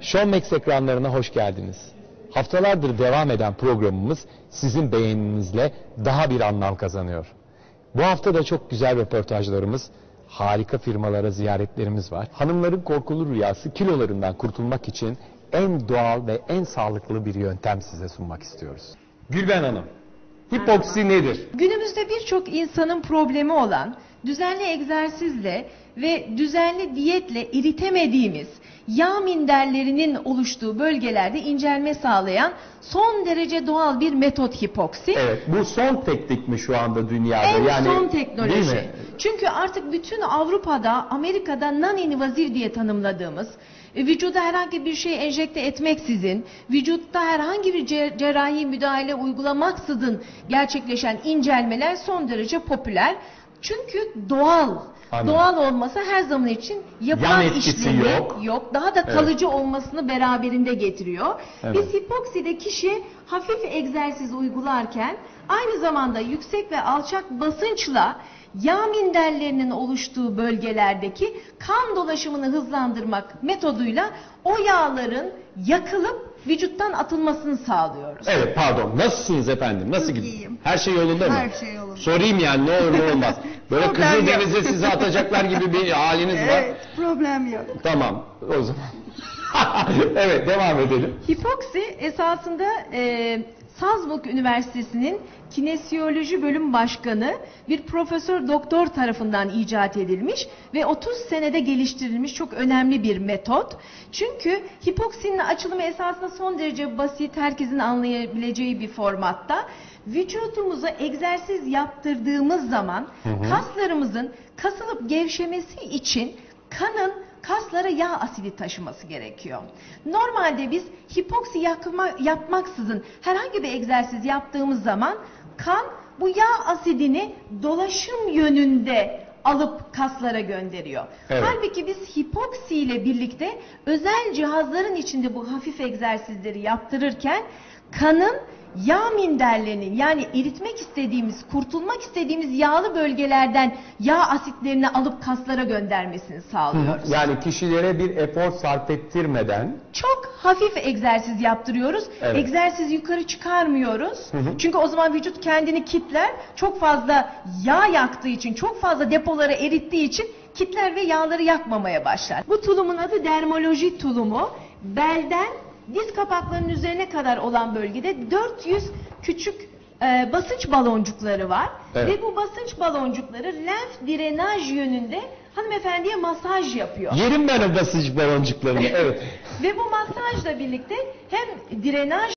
Showmax ekranlarına hoş geldiniz. Haftalardır devam eden programımız sizin beğeninizle daha bir anlam kazanıyor. Bu hafta da çok güzel röportajlarımız, harika firmalara ziyaretlerimiz var. Hanımların korkulu rüyası kilolarından kurtulmak için en doğal ve en sağlıklı bir yöntem size sunmak istiyoruz. Gülben Hanım, hipoksi nedir? Günümüzde birçok insanın problemi olan düzenli egzersizle ve düzenli diyetle eritemediğimiz yağ minderlerinin oluştuğu bölgelerde incelme sağlayan son derece doğal bir metot hipoksi. Evet, bu son teknik mi şu anda dünyada? En son Değil teknoloji. Çünkü artık bütün Avrupa'da, Amerika'da non-invaziv diye tanımladığımız e, vücuda herhangi bir şey enjekte etmeksizin, vücutta herhangi bir cer- cerrahi müdahale uygulamaksızın gerçekleşen incelmeler son derece popüler. Çünkü doğal. Anladım. Doğal olması her zaman için yapılan Yan işlemi yok. Daha da Evet. kalıcı olmasını beraberinde getiriyor. Evet. Biz hipokside kişi hafif egzersiz uygularken aynı zamanda yüksek ve alçak basınçla yağ minderlerinin oluştuğu bölgelerdeki kan dolaşımını hızlandırmak metoduyla o yağların yakılıp vücuttan atılmasını sağlıyoruz. Evet pardon. Nasılsınız efendim? Nasıl Çok gidiyor? iyiyim. Her şey yolunda mı? Her şey yolunda. Sorayım yani ne olur ne olmaz. Böyle Problem yok. Kızıldeniz'e sizi atacaklar gibi bir haliniz var. Evet, problem yok. Tamam o zaman. evet devam edelim. Hipoksi esasında e, Salzburg Üniversitesi'nin kinesiyoloji bölüm başkanı bir profesör doktor tarafından icat edilmiş ve 30 senede geliştirilmiş çok önemli bir metot. Çünkü hipoksinin açılımı esasında son derece basit, herkesin anlayabileceği bir formatta. Vücudumuza egzersiz yaptırdığımız zaman kaslarımızın kasılıp gevşemesi için kanın kaslara yağ asidi taşıması gerekiyor. Normalde biz hipoksi yakma, yapmaksızın herhangi bir egzersiz yaptığımız zaman kan bu yağ asidini dolaşım yönünde alıp kaslara gönderiyor. Evet. Halbuki biz hipoksi ile birlikte özel cihazların içinde bu hafif egzersizleri yaptırırken kanın yağ minderlerinin yani eritmek istediğimiz, kurtulmak istediğimiz yağlı bölgelerden yağ asitlerini alıp kaslara göndermesini sağlıyoruz. Yani kişilere bir efor sarf ettirmeden Çok hafif egzersiz yaptırıyoruz. Evet. Egzersiz yukarı çıkarmıyoruz. Çünkü o zaman vücut kendini kitler. Çok fazla yağ yaktığı için, çok fazla depoları erittiği için kitler ve yağları yakmamaya başlar. Bu tulumun adı dermoloji tulumu. Belden diz kapaklarının üzerine kadar olan bölgede 400 küçük e, basınç baloncukları var. Evet. Ve bu basınç baloncukları lenf drenaj yönünde hanımefendiye masaj yapıyor. yerim ben o basınç baloncuklarını. Evet. Ve bu masajla birlikte hem drenaj